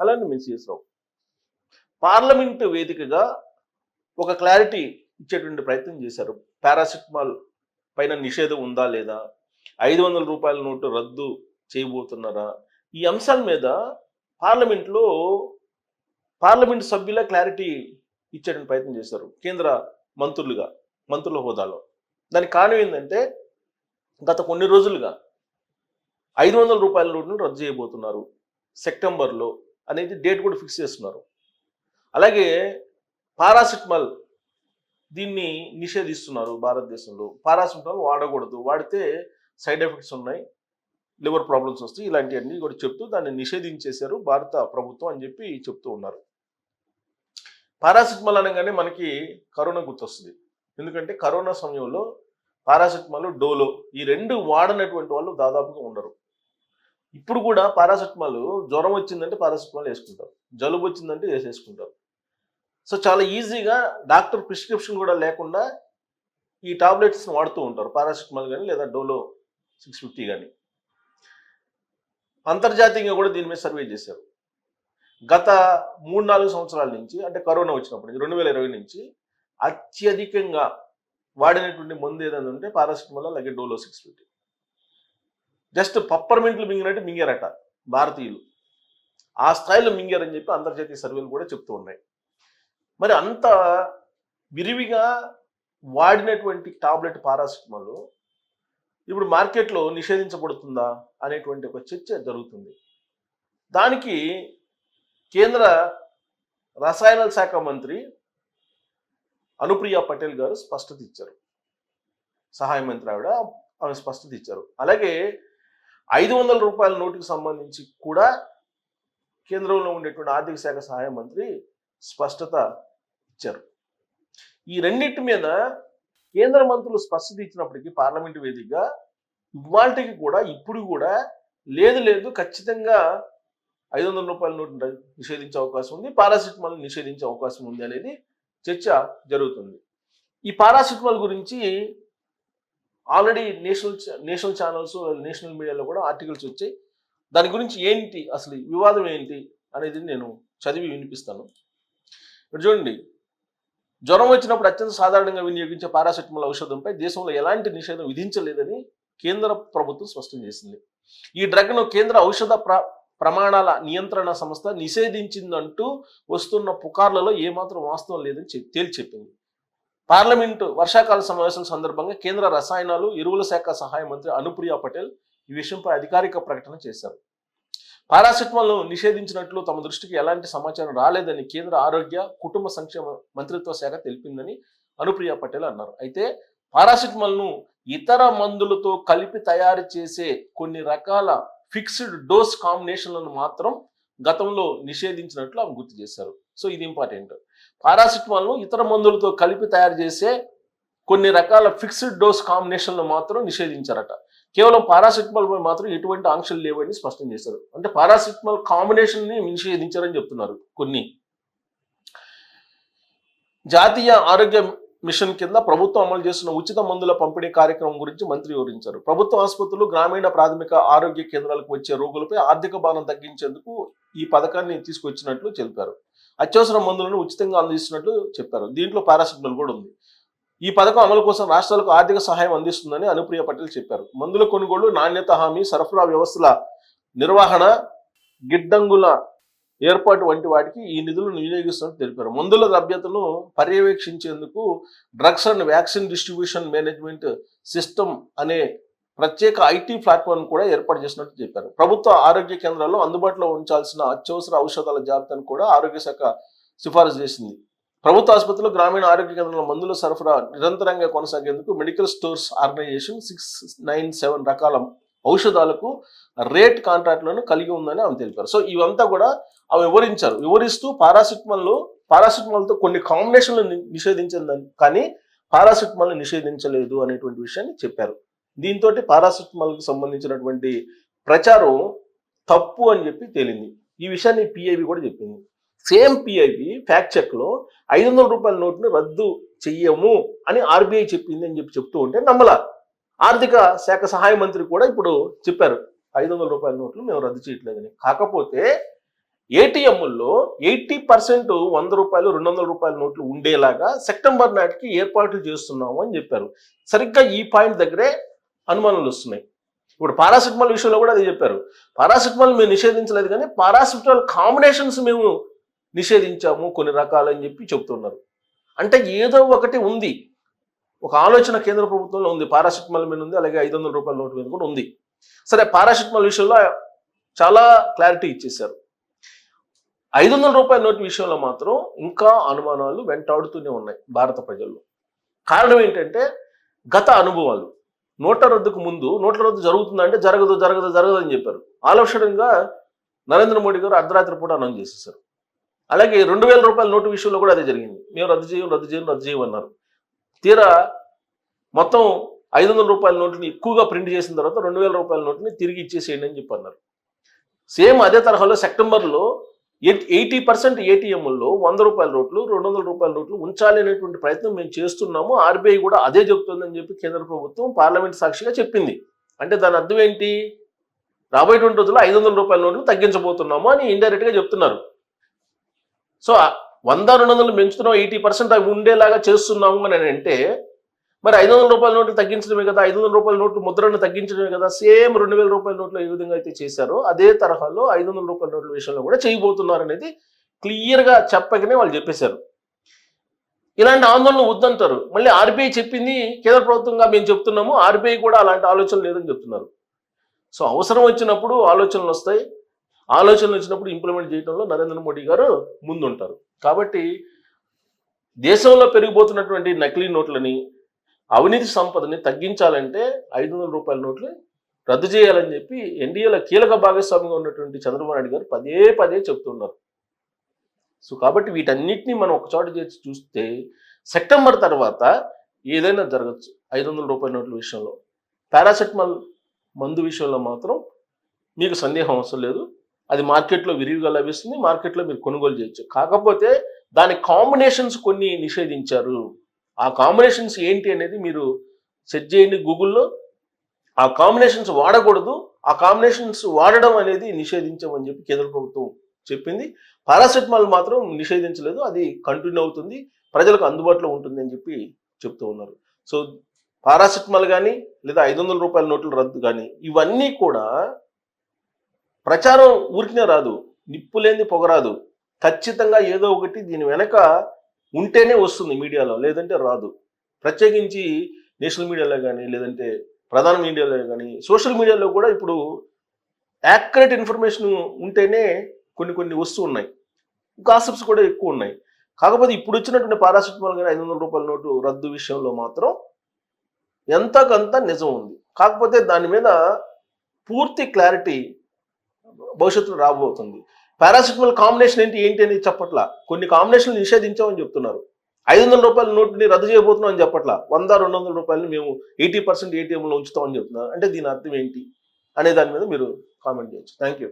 అలానే మీ CS parliament వేదికగా ఒక క్లారిటీ ఇచ్చేటువంటి ప్రయత్నం చేశారు. పారాసిటమాల్ పైన నిషేధం ఉందా లేదా? ఐదు వందల రూపాయల నోటు రద్దు చేయబోతున్నారా? ఈ అంశాల మీద పార్లమెంట్లో పార్లమెంట్ సభ్యుల క్లారిటీ ఇచ్చేటువంటి ప్రయత్నం చేశారు కేంద్ర మంత్రులుగా మంత్రుల హోదాలో. దానికి కారణం ఏంటంటే గత కొన్ని రోజులుగా ఐదు వందల రూపాయల నోటును రద్దు చేయబోతున్నారు. సెప్టెంబర్లో అనేది డేట్ కూడా ఫిక్స్ చేస్తున్నారు. అలాగే పారాసిటమాల్ దీన్ని నిషేధిస్తున్నారు భారతదేశంలో. పారాసిటమాల్ వాడకూడదు. వాడితే సైడ్ ఎఫెక్ట్స్ ఉన్నాయి లివర్ ప్రాబ్లమ్స్ వస్తాయి ఇలాంటివన్నీ కూడా చెప్తూ దాన్ని నిషేధించేశారు భారత ప్రభుత్వం అని చెప్పి చెప్తూ ఉన్నారు. పారాసిటమాల్ అనగానే మనకి కరోనా గుర్తొస్తుంది. ఎందుకంటే కరోనా సమయంలో పారాసిటమాల్ డోలో ఈ రెండు వాడనటువంటి వాళ్ళు దాదాపుగా ఉండరు. ఇప్పుడు కూడా పారాసెటమాల్ జ్వరం వచ్చిందంటే పారాసెటమాల్ వేసుకుంటారు. జలుబు వచ్చిందంటే వేసేసుకుంటారు. సో చాలా ఈజీగా డాక్టర్ ప్రిస్క్రిప్షన్ కూడా లేకుండా ఈ టాబ్లెట్స్ వాడుతూ ఉంటారు. పారాసెటమాల్ కానీ లేదా డోలో సిక్స్ ఫిఫ్టీ కానీ అంతర్జాతీయంగా కూడా దీని మీద సర్వే చేశారు. గత మూడు నాలుగు సంవత్సరాల నుంచి అంటే కరోనా వచ్చినప్పుడు రెండు వేల ఇరవై నుంచి అత్యధికంగా వాడినటువంటి మందు ఏదైనా ఉంటే పారాసెటమాల్ అలాగే డోలో సిక్స్ ఫిఫ్టీ. జస్ట్ పప్పర్మెంట్లు మింగినట్టు మింగారట భారతీయులు. ఆ స్థాయిలో మింగారని చెప్పి అంతర్జాతీయ సర్వేలు కూడా చెప్తూ ఉన్నాయి. మరి అంత విరివిగా వాడినటువంటి టాబ్లెట్ పారాసిటమాల్ ఇప్పుడు మార్కెట్లో నిషేధించబడుతుందా అనేటువంటి ఒక చర్చ జరుగుతుంది. దానికి కేంద్ర రసాయన శాఖ మంత్రి అనుప్రియ పటేల్ గారు స్పష్టత ఇచ్చారు. సహాయ మంత్రి ఆవిడ ఆమె స్పష్టత ఇచ్చారు. అలాగే ఐదు వందల రూపాయల నోటుకు సంబంధించి కూడా కేంద్రంలో ఉండేటువంటి ఆర్థిక శాఖ సహాయ మంత్రి స్పష్టత ఇచ్చారు. ఈ రెండింటి మీద కేంద్ర మంత్రులు స్పష్టత ఇచ్చినప్పటికీ పార్లమెంటు వేదికగా ఇవాళకి కూడా ఇప్పుడు కూడా లేదు లేదు ఖచ్చితంగా ఐదు వందల రూపాయల నోటు నిషేధించే అవకాశం ఉంది. పారాసిటమాల్ నిషేధించే అవకాశం ఉంది అనేది చర్చ జరుగుతుంది. ఈ పారాసిటమాల్ గురించి already national national channels national మీడియాలో కూడా ఆర్టికల్స్ వచ్చాయి. దాని గురించి ఏంటి అసలు వివాదం ఏంటి అనేది నేను చదివి వినిపిస్తాను. ఇప్పుడు చూడండి. జ్వరం వచ్చినప్పుడు అత్యంత సాధారణంగా వినియోగించే పారాసెటమాల్ ఔషధంపై దేశంలో ఎలాంటి నిషేధం విధించలేదని కేంద్ర ప్రభుత్వం స్పష్టం చేసింది. ఈ డ్రగ్ను కేంద్ర ఔషధ ప్ర ప్రమాణాల నియంత్రణ సంస్థ నిషేధించిందంటూ వస్తున్న పుకార్లలో ఏమాత్రం వాస్తవం లేదని తేల్చెప్పింది తేల్చి చెప్పింది. పార్లమెంటు వర్షాకాల సమావేశం సందర్భంగా కేంద్ర రసాయనాలు ఎరువుల శాఖ సహాయ మంత్రి అనుప్రియా పటేల్ ఈ విషయంపై అధికారిక ప్రకటన చేశారు. పారాసెటమాల్ను నిషేధించినట్లు తమ దృష్టికి ఎలాంటి సమాచారం రాలేదని కేంద్ర ఆరోగ్య కుటుంబ సంక్షేమ మంత్రిత్వ శాఖ తెలిపిందని అనుప్రియా పటేల్ అన్నారు. అయితే పారాసెటమాల్ను ఇతర మందులతో కలిపి తయారు చేసే కొన్ని రకాల ఫిక్స్డ్ డోస్ కాంబినేషన్లను మాత్రం గతంలో నిషేధించినట్లు ఆమె గుర్తు చేశారు. సో ఇది ఇంపార్టెంట్. పారాసిటమాల్ను ఇతర మందులతో కలిపి తయారు చేసే కొన్ని రకాల ఫిక్స్డ్ డోస్ కాంబినేషన్లు మాత్రం నిషేధించారట. కేవలం పారాసిటమాల్ పై మాత్రం ఎటువంటి ఆంక్షలు లేవని స్పష్టం చేశారు. అంటే పారాసిటమాల్ కాంబినేషన్ని నిషేధించారని చెప్తున్నారు కొన్ని. జాతీయ ఆరోగ్య మిషన్ కింద ప్రభుత్వం అమలు చేస్తున్న ఉచిత మందుల పంపిణీ కార్యక్రమం గురించి మంత్రి వివరించారు. ప్రభుత్వ ఆసుపత్రులు గ్రామీణ ప్రాథమిక ఆరోగ్య కేంద్రాలకు వచ్చే రోగులపై ఆర్థిక భారం తగ్గించేందుకు ఈ పథకాన్ని తీసుకొచ్చినట్లు తెలిపారు. అత్యవసర మందులను ఉచితంగా అందిస్తున్నట్లు చెప్పారు. దీంట్లో పారాసిటమాల్ కూడా ఉంది. ఈ పథకం అమలు కోసం రాష్ట్రాలకు ఆర్థిక సహాయం అందిస్తుందని అనుప్రియ పటేల్ చెప్పారు. మందుల కొనుగోలు నాణ్యత హామీ సరఫరా వ్యవస్థల నిర్వహణ గిడ్డంగుల ఏర్పాటు వంటి వాటికి ఈ నిధులను వినియోగిస్తున్నట్టు తెలిపారు. మందుల లభ్యతను పర్యవేక్షించేందుకు drugs and vaccine distribution management system అనే ప్రత్యేక ఐటీ ప్లాట్ఫామ్ కూడా ఏర్పాటు చేసినట్టు చెప్పారు. ప్రభుత్వ ఆరోగ్య కేంద్రాల్లో అందుబాటులో ఉంచాల్సిన అత్యవసర ఔషధాల జాబితాను కూడా ఆరోగ్య శాఖ సిఫారసు చేసింది. ప్రభుత్వ ఆసుపత్రులు గ్రామీణ ఆరోగ్య కేంద్రాల మందుల సరఫరా నిరంతరంగా కొనసాగేందుకు medical stores organisation six nine seven రకాల ఔషధాలకు రేట్ కాంట్రాక్ట్లను కలిగి ఉందని ఆమె తెలిపారు. సో ఇవంతా కూడా ఆమె వివరించారు. వివరిస్తూ పారాసిటమాల్లో పారాసిటమాల్తో కొన్ని కాంబినేషన్లు నిషేధించిందని కానీ పారాసిటమాల్ని నిషేధించలేదు అనేటువంటి విషయాన్ని చెప్పారు. దీంతో పారాసిటమాల్కి సంబంధించినటువంటి ప్రచారం తప్పు అని చెప్పి తేలింది. ఈ విషయాన్ని పిఐబి కూడా చెప్పింది. సేమ్ పిఐబి ఫ్యాక్ట్ చెక్లో ఐదు వందల రూపాయల నోట్ను రద్దు చెయ్యము అని ఆర్బీఐ చెప్పింది అని చెప్పి చెప్తూ ఉంటే నమ్మలా. ఆర్థిక శాఖ సహాయ మంత్రి కూడా ఇప్పుడు చెప్పారు. ఐదు వందల రూపాయల నోట్లు మేము రద్దు చేయట్లేదని. కాకపోతే ఏటీఎంల్లో ఎయిటీ పర్సెంట్ వంద రూపాయలు రెండు వందల రూపాయల నోట్లు ఉండేలాగా సెప్టెంబర్ నాటికి ఏర్పాట్లు చేస్తున్నాము అని చెప్పారు. సరిగ్గా ఈ పాయింట్ దగ్గరే అనుమానాలు వస్తున్నాయి. ఇప్పుడు పారాసిటమాల్ విషయంలో కూడా అది చెప్పారు. పారాసిటమాల్ మేము నిషేధించలేదు కానీ పారాసిటమాల్ కాంబినేషన్స్ మేము నిషేధించాము కొన్ని రకాలని చెప్పి చెప్తున్నారు. అంటే ఏదో ఒకటి ఉంది. ఒక ఆలోచన కేంద్ర ప్రభుత్వంలో ఉంది. పారాసిటమాల్ మీద ఉంది అలాగే ఐదు వందల రూపాయల నోటు మీద కూడా ఉంది. సరే పారాసిటమాల్ విషయంలో చాలా క్లారిటీ ఇచ్చేశారు. ఐదు వందల రూపాయల నోటు విషయంలో మాత్రం ఇంకా అనుమానాలు వెంటాడుతూనే ఉన్నాయి భారత ప్రజల్లో. కారణం ఏంటంటే గత అనుభవాలు. నోట్ల రద్దుకు ముందు నోట్ల రద్దు జరుగుతుందంటే జరగదు జరగదు జరగదు అని చెప్పారు. ఆలోచనగా నరేంద్ర మోడీ గారు అర్ధరాత్రి పూట అనౌన్స్ చేసేసారు అలాగే రెండు వేల రూపాయల నోటు విషయంలో కూడా అదే జరిగింది. మేము రద్దు చేయం రద్దు చేయం రద్దు చేయమన్నారు తీరా మొత్తం ఐదు వందల రూపాయల నోటుని ఎక్కువగా ప్రింట్ చేసిన తర్వాత రెండు వేల రూపాయల నోటుని తిరిగి ఇచ్చేసేయండి అని చెప్పి అన్నారు సేమ్ అదే తరహాలో సెప్టెంబర్లో ఎయిటీ పర్సెంట్ ఏటీఎంల్లో వంద రూపాయల నోట్లు రెండు వందల రూపాయల నోట్లు ఉంచాలి అనేటువంటి ప్రయత్నం మేము చేస్తున్నాము. ఆర్బీఐ కూడా అదే చెప్తుందని చెప్పి కేంద్ర ప్రభుత్వం పార్లమెంట్ సాక్షిగా చెప్పింది. అంటే దాని అర్థం ఏంటి? రాబోయేటువంటి రోజుల్లో ఐదు వందల రూపాయల నోట్లు తగ్గించబోతున్నాము అని ఇండైరెక్ట్గా చెప్తున్నారు. సో వంద రెండు వందలు పెంచుతున్నాం ఎయిటీ పర్సెంట్ అవి ఉండేలాగా చేస్తున్నాము అని అంటే మరి ఐదు వందల రూపాయల నోట్లు తగ్గించడమే కదా ఐదు వందల రూపాయల నోట్లు ముద్రను తగ్గించడమే కదా సేమ్ రెండు వేల రూపాయల నోట్లు ఏ విధంగా అయితే చేశారో అదే తరహాలో ఐదు వందల రూపాయల నోట్ల విషయంలో కూడా చేయబోతున్నారు అనేది క్లియర్గా చెప్పకనే వాళ్ళు చెప్పేశారు. ఇలాంటి ఆందోళన వద్దంటారు. మళ్ళీ ఆర్బీఐ చెప్పింది కేంద్ర ప్రభుత్వంగా మేము చెప్తున్నాము ఆర్బీఐ కూడా అలాంటి ఆలోచన లేదని చెప్తున్నారు. సో అవసరం వచ్చినప్పుడు ఆలోచనలు వస్తాయి. ఆలోచనలు వచ్చినప్పుడు ఇంప్లిమెంట్ చేయడంలో నరేంద్ర మోడీ గారు ముందుంటారు. కాబట్టి దేశంలో పెరిగిపోతున్నటువంటి నకిలీ నోట్లని అవినీతి సంపదని తగ్గించాలంటే ఐదు వందల రూపాయల నోట్లు రద్దు చేయాలని చెప్పి ఎన్డీఏలో కీలక భాగస్వామిగా ఉన్నటువంటి చంద్రబాబు నాయుడు గారు పదే పదే చెప్తున్నారు. సో కాబట్టి వీటన్నిటిని మనం ఒక చోట చేసి చూస్తే సెప్టెంబర్ తర్వాత ఏదైనా జరగచ్చు ఐదు వందల రూపాయల నోట్ల విషయంలో. పారాసెటమాల్ మందు విషయంలో మాత్రం మీకు సందేహం అవసరం లేదు. అది మార్కెట్లో విరివిగా లభిస్తుంది మార్కెట్లో మీరు కొనుగోలు చేయొచ్చు. కాకపోతే దాని కాంబినేషన్స్ కొన్ని నిషేధించారు. ఆ కాంబినేషన్స్ ఏంటి అనేది మీరు సెట్ చేయండి గూగుల్లో. ఆ కాంబినేషన్స్ వాడకూడదు. ఆ కాంబినేషన్స్ వాడడం అనేది నిషేధించమని చెప్పి కేంద్ర ప్రభుత్వం చెప్పింది. పారాసెటమాల్ మాత్రం నిషేధించలేదు. అది కంటిన్యూ అవుతుంది. ప్రజలకు అందుబాటులో ఉంటుంది అని చెప్పి చెప్తూ ఉన్నారు. సో పారాసెటమాల్ కానీ లేదా ఐదు వందల రూపాయల నోట్ల రద్దు కానీ ఇవన్నీ కూడా ప్రచారం ఊరికినే రాదు. నిప్పు లేని పొగరాదు. ఖచ్చితంగా ఏదో ఒకటి దీని వెనక ఉంటేనే వస్తుంది మీడియాలో లేదంటే రాదు. ప్రత్యేకించి నేషనల్ మీడియాలో కానీ లేదంటే ప్రధాన మీడియాలో కానీ సోషల్ మీడియాలో కూడా ఇప్పుడు యాక్యురేట్ ఇన్ఫర్మేషన్ ఉంటేనే కొన్ని కొన్ని వస్తూ ఉన్నాయి. గాసిప్స్ కూడా ఎక్కువ ఉన్నాయి. కాకపోతే ఇప్పుడు వచ్చినటువంటి పారాసిటమాల్ కానీ ఐదు వందల రూపాయల నోటు రద్దు విషయంలో మాత్రం ఎంతకంత నిజం ఉంది. కాకపోతే దాని మీద పూర్తి క్లారిటీ భవిష్యత్తులో రాబోతుంది. పారాసిటమల్ కాంబినేషన్ ఏంటి ఏంటి అని చెప్పట్లా. కొన్ని కాంబినేషన్లు నిషేధించామని చెప్తున్నారు. ఐదు వందల రూపాయల నోట్ని రద్దు చేయబోతున్నాం అని చెప్పట్లా. వంద రెండు వందల రూపాయలు మేము ఎయిటీ పర్సెంట్ ఏటీఎంలో ఉంచుతామని చెప్తున్నారు. అంటే దీని అర్థం ఏంటి? అనే దాని మీద మీరు కామెంట్ చేయొచ్చు. Thank you